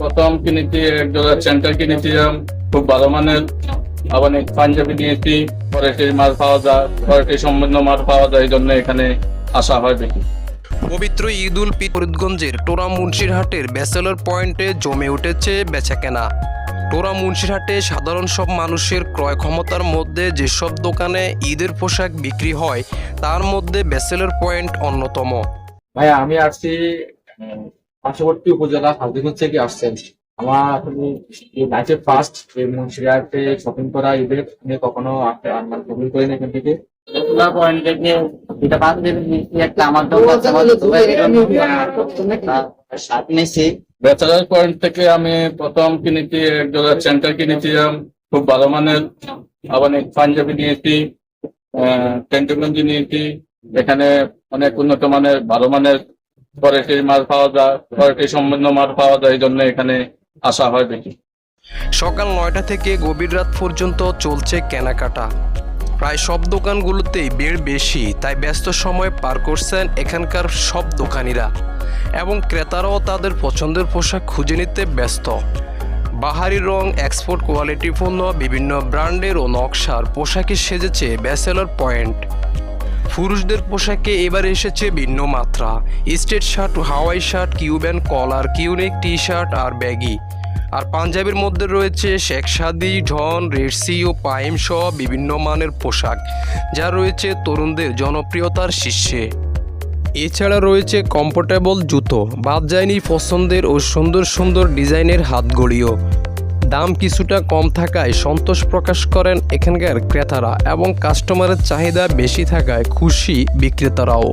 প্রথম কিনেছি একজোড়া সেন্টার কিনেছিলাম খুব ভালো মানের। আবার পাঞ্জাবি নিয়েছি কোয়ালিটির মাল পাওয়া যায় কোয়ালিটি সম্পন্ন মাল পাওয়া যায় এই জন্য এখানে আসা হয় বেশি। পবিত্র ঈদ উল ফরিদগঞ্জের টোরা মুন্সিরহাটের ব্যাচেলর পয়েন্টে জমে উঠেছে বেচাকেনা। টোরা মুন্সিরহাটে সাধারণ সব মানুষের ক্রয় ক্ষমতার মধ্যে যেসব দোকানে ঈদের পোশাক বিক্রি হয় তার মধ্যে ব্যাচেলর পয়েন্ট অন্যতম। ভাইয়া আমি আসছি পার্শ্ববর্তী উপজেলা হাজিগঞ্জ থেকে আসছেন। আমার লাইফে ফার্স্ট এই শপিং করা ঈদের নিয়ে কখনো আমার শপিং করিনি এখান থেকে। পয়েন্ট থেকে একটা আমার দুবাই ব্যাচেলার পয়েন্ট থেকে আমি প্রথম কিনেছি একজোড়া সেন্টার কিনেছিলাম খুব ভালো মানের আবার পাঞ্জাবি নিয়েছি টেন্টুগঞ্জি নিয়েছি। এখানে অনেক উন্নত মানের ভালো মানের কোয়ালিটির মাল পাওয়া যায় কোয়ালিটি সম্পন্ন মাল পাওয়া যায়, এই জন্য এখানে আসা হয় বেশি। সকাল নয়টা থেকে গভীর রাত পর্যন্ত চলছে কেনাকাটা। প্রায় সব দোকানগুলোতেই ভিড় বেশি, তাই ব্যস্ত সময় পার করছেন এখানকার সব দোকানিরা এবং ক্রেতারাও তাদের পছন্দের পোশাক খুঁজে নিতে ব্যস্ত। বাহারি রং এক্সপোর্ট কোয়ালিটিপূর্ণ বিভিন্ন ব্র্যান্ডের ও নকশার পোশাকে সেজেছে ব্যাসেলর পয়েন্ট পুরুষদের পোশাকে এবার এসেছে ভিন্ন মাত্রা। State shirt, Hawaii shirt Cuban collar, কিউনিক T shirt আর ব্যাগি। আর পাঞ্জাবির মধ্যে রয়েছে শেখ সাদি, ঢন, রেডসি ও পাইম সহ বিভিন্ন মানের পোশাক, যা রয়েছে তরুণদের জনপ্রিয়তার শীর্ষে। এছাড়া রয়েছে কমফোর্টেবল জুতো, বাদ যায়নি পছন্দের ও সুন্দর সুন্দর ডিজাইনের হাতঘড়িও। দাম কিছুটা কম থাকায় সন্তোষ প্রকাশ করেন এখানকার ক্রেতারা এবং কাস্টমারের চাহিদা বেশি থাকায় খুশি বিক্রেতারাও।